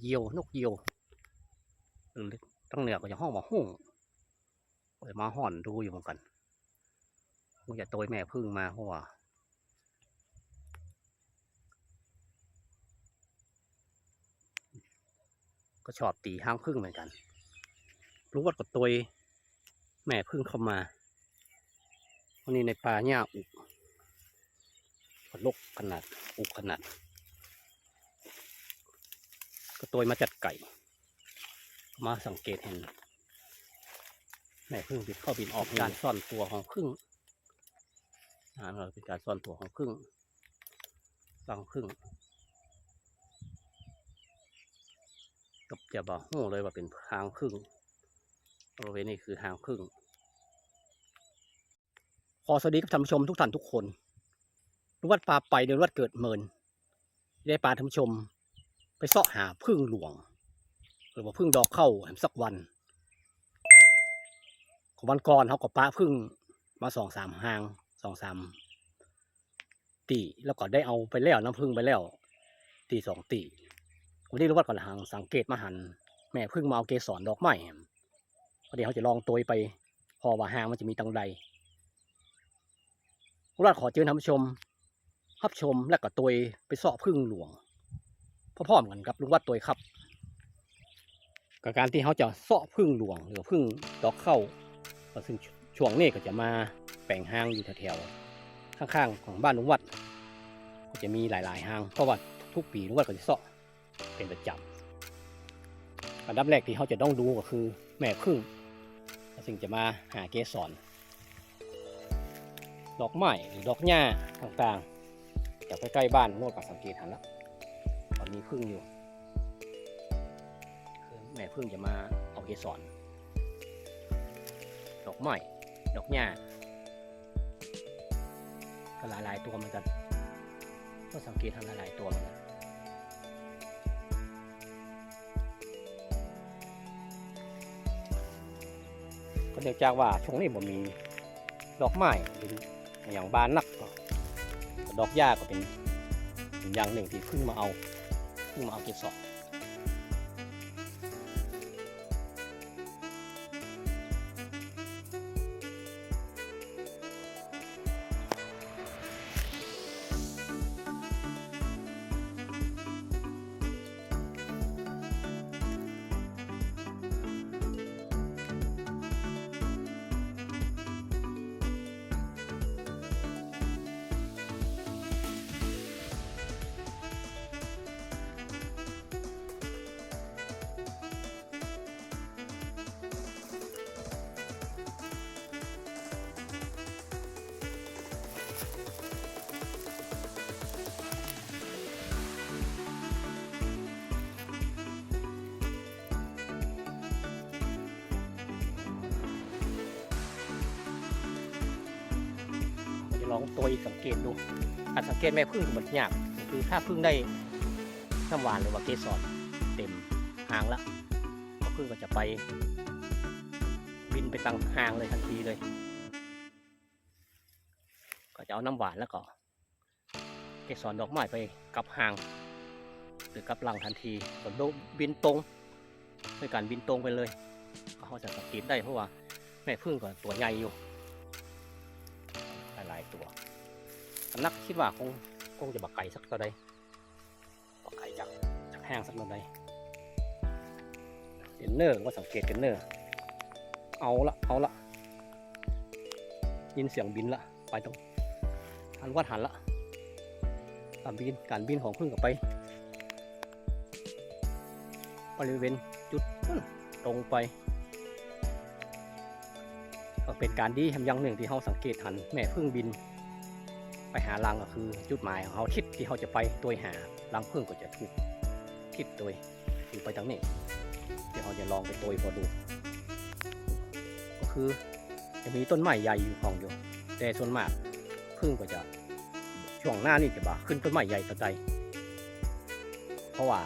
เหยี่ยวนกเหยี่ยวหรือตั้งเหนือก็จะห้องมาหุ่งเปิดมาห่อนดูอยู่เหมือนกันคงจะโตยแม่พึ่งมาเพราะว่าก็ชอบตีห้างพึ่งเหมือนกัน รู้ว่ากับตัวแม่พึ่งเข้ามาวันนี้ในป่าหญ้าอุกลกขนาด อุกขนาด ก็ตัวมาจัดไก่ มาสังเกตเห็นแม่พึ่งบินเข้าบินออกการซ่อนตัวของพึ่งอ่าเราเป็นการซ่อนตัวของพึ่งรังพึ่งก็จะบอกหูเลยว่าเป็นหางพึ่งบริเวณนี้คือหางพึ่งขอสวัสดีกับท่านผู้ชมทุกท่านทุกคนรู้วัดปลาไปเดินวัดเกิดเมินได้ปลาท่านผู้ชมไป เสาะหาพึ่งหลวง หรือว่าพึ่งดอกเข้าแหมสักวัน ของวันก่อนเขาก็ปลาพึ่งมาสองสามหางสองสามตีแล้วก็ได้เอาไปแล้วน้ำพึ่งไปแล้ว ตีสองตีวันนี้รู้ว่าก่อนหางสังเกตมาหัน แม่พึ่งมาเอาเกสรดอกไม้แหมพอดีเขาจะลองตัวไป พอว่าหางมันจะมีตังใดรู้ว่าขอเชิญท่านผู้ชมรับชมและก็ตัวไปเสาะพึ่งหลวง พร้อมๆกันครับลุงวัดตัวครับกับการที่เขาจะเสาะพึ่งหลวงหรือพึ่งดอกเข้าซึ่งช่วงนี้ก็จะมาแปลงห้างอยู่แถวๆข้างๆของบ้านลุงวัด ก็จะมีหลายๆห้างเพราะว่าทุกๆปีลุงวัดก็จะเสาะเป็นประจำอันดับแรกที่เขาจะต้องดูก็คือแม่พึ่งซึ่งจะมาหาเกสรดอกไม้หรือดอกหญ้าต่างๆจากใกล้ๆบ้านโน่นก็สังเกตหันแล้ว อนนี้พึ่งอยู่คือแม่พึ่งจะมาเอาเกสรดอกไม้ดอกหญ้าก็หลายๆตัวเหมือนกันก็สังเกตทันหลายๆตัวเหมือนกันก็เนื่องจากว่าช่วงนี้ผมมีดอกไม้เป็นอย่างบานนักก็ดอกหญ้าก็เป็นเป็นอย่างหนึ่งที่พิ่งมาเอา เพิ่ง อาเก็บสองตัวอีกสังเกตดูการสังเกตแม่พึ่งมันยากคือถ้าพึ่งได้น้ำหวานหรือว่าเกสรเต็มหางละก็พึ่งก็จะไป บินไปตังหางเลยทันทีเลย ก็จะเอาน้ำหวานแล้วก็เกสรดอกไม้ไปกับหาง หรือกับรังทันทีส่วนโดบินตรงด้วยการบินตรงไปเลยเขาจะสังเกตได้เพราะว่าแม่พึ่งก็ตัวใหญ่อยู่ นักคิดว่าคงคงจะบักไก่สักตัวใดบักไก่จากจากแห้งสักตัวใดเห็นเนอร์ว่าสังเกตกันเนอร์เอาละเอาละยินเสียงบินละไปตรงหันวัดหันละการบินการบินของพึ่งกับไปบริเวณจุดตรงไปก็เป็นการดีทำอย่างหนึ่งที่เขาสังเกตหันแม่พึ่งบิน ไปหารังก็คือจุดหมายของเขาทิศที่เขาจะไปตัวหารังพึ่งก็จะถูกทิศตัวอยู่ไปทางนี้เดี๋ยวเขาจะลองไปตัวพอดู ก็คือจะมีต้นไม้ใหญ่อยู่ของอยู่ แต่ส่วนมากพึ่งก็จะช่วงหน้านี่จะบ่าขึ้นต้นไม้ใหญ่ตะไดเพราะว่า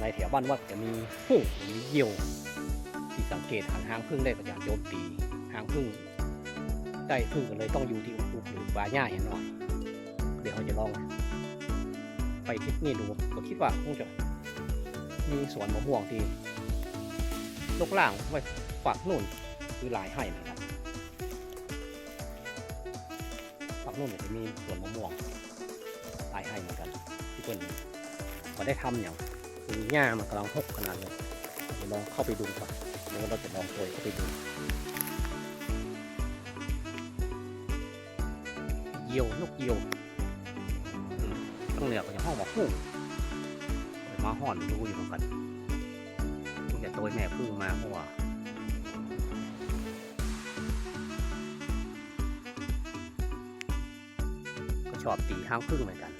ในแถวบ้านวัดจะมีหู้มีเยี่ยวที่สังเกตหางหางพึ่งได้ก็จะโจมตีหางพึ่งได้พึ่งก็เลยต้องอยู่ที่อุกหรือบาหญ้าอย่างน้อย เดี๋ยวเราจะลอง ไปทิศนี่ดูก็คิดว่าคงจะมีสวนมะม่วงที่ลกล่างไว้ฝักนู่นคือหลายให้เหมือนกันฝักนู่นจะมีสวนมะม่วงหลายให้เหมือนกันที่เพิ่นก็ได้ทำอย่างคือหญ้ามันกำลังหกขนาดเลยเดี๋ยวลองเข้าไปดูก่อนแล้วเราจะลองโดยเข้าไปดูเยี่ยวนกเยี่ยว ต้องเหนือก็จะห้องหมอกหุ้งมาห่อนดูอยู่เหมือนกันตั้งแต่ตัวแม่พึ่งมาเพราะว่าก็ชอบตีห้างพึ่งเหมือนกัน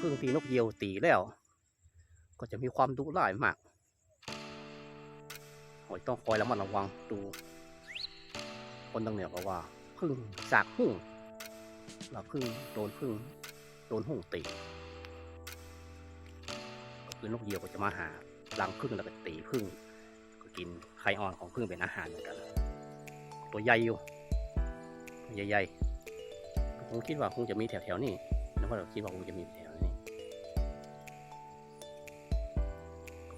พึ่งตีนกเหยี่ยวตีแล้ว ก็จะมีความดุร้ายมากหอยต้องคอยระมัดระวังดูคนตั้งเหนือก็ว่าพึ่งสากหุ่งแล้วพึ่งโดนพึ่ง โดนหุ่งตีก็คือนกเหยี่ยวก็จะมาหารังพึ่งแล้วก็ตีพึ่งก็กินไข่อ่อนของพึ่งเป็นอาหารเหมือนกัน ตัวใหญ่อยู่ใหญ่ๆผมคิดว่าคงจะมีแถวๆนี้นะเพราะเราคิดว่าคงจะมีแถวนี้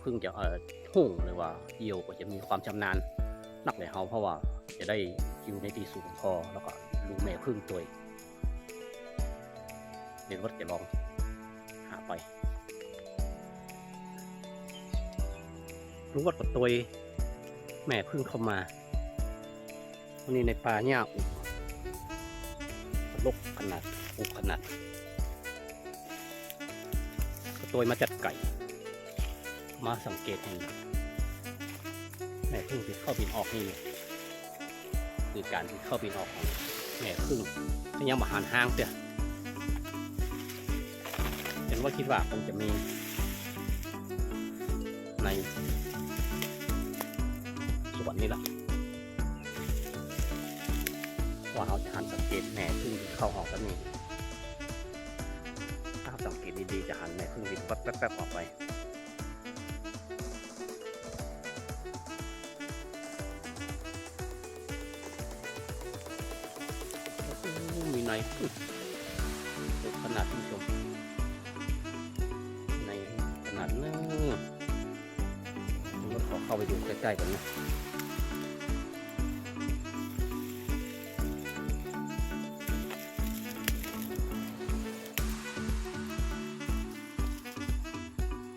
พึ่งจะเอ่อหุ่งหรือว่าเหยี่ยวก็จะมีความชำนาญนักเลยเขาเพราะว่าจะได้อยู่ในที่สูงพอแล้วก็รู้แม่พึ่งตัว เดี๋ยวว่าจะลองหาไปรู้ว่ากับตัวแม่พึ่งเข้ามาวันนี้ในป่าเนี่ยอุลกขนาดอุขนาดกตัวมาจัดไก่ มาสังเกตเห็นแม่พึ่งที่เข้าบินออกนี่คือการที่เข้าบินออกของแม่พึ่งที่ยังมาหารห้างเสีย เห็นว่าคิดว่าคงจะมีในส่วนนี่แหละว่าเขาจะหันสังเกตแม่พึ่งเข้าออกกันนี่ถ้าสังเกตดีๆจะหันแม่พึ่งบินแป๊บๆออกไปโอ้โหมีในขนาดที่ชม ใกล้ๆกันนะ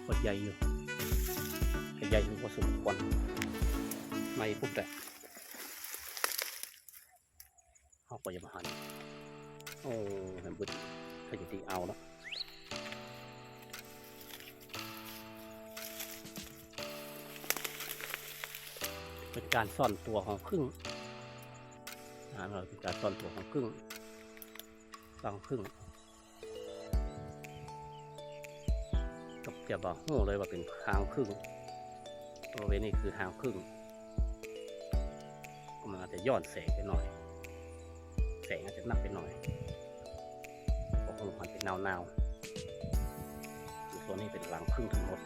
กดใหญ่อยู่ใหญ่อยู่พอสมควรไม่ปุ๊บแต่เขาก็จะมาหันโอ้น้ำบุญก็จะตีเอาแล้ว เป็นการซ่อนตัวของพึ่งนะเราเป็นการซ่อนตัวของพึ่งรังพึ่งก็จะบอกโอ้เลยว่าเป็นหางพึ่งบริเวณนี้คือหางพึ่งมันอาจจะย้อนแสงไปหน่อย แสงอาจจะหนักไปหน่อยเพราะคงมันเป็นนาวๆคือตัวนี้เป็นรังพึ่งทั้งหมด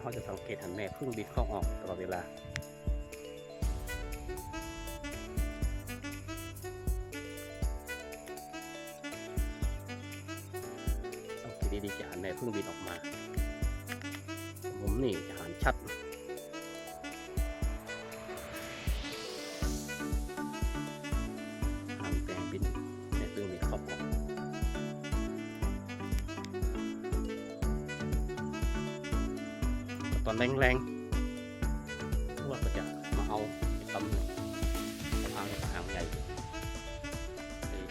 เขาจะสังเกตหันแม่พึ่งบินเข้าออกตลอดเวลาสังเกตดีๆจะหันแม่พึ่งบินออกมามุมนี่จะหันชัด แรงๆพวกก็จะมาเอาไอ้ตำตำอางในอ่างใหญ่เลย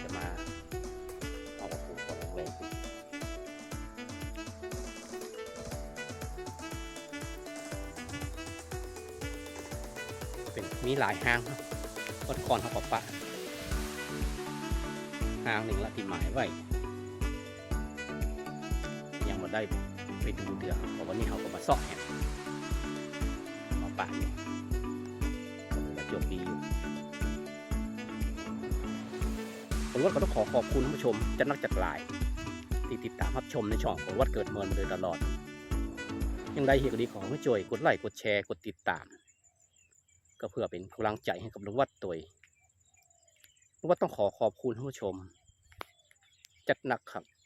จะมาเอากระปุกตอนแรงๆเป็นมีหลายห้างครับก็คอนเขาปะปะห้างหนึ่งละที่หมายไว้ยังมาได้ไปดูเดือเพราะวันนี้เขาก็มาซ่อแห มมาปะอยู่ก็ถือว่าโจบดีอยู่ผมว่าก็ต้องขอขอบคุณท่านผู้ชมจะนักจัดหลาย ที่ติดตามรับชมในช่องของวัดเกิดเมินมาโดยตลอด ยังได้เฮียดีของให้จอยกดไลค์กดแชร์กดติดตาม ก็เพื่อเป็นกำลังใจให้กับลุงวัดตัวลุงวัดต้องขอขอบคุณท่านผู้ชม จัดหนักครับ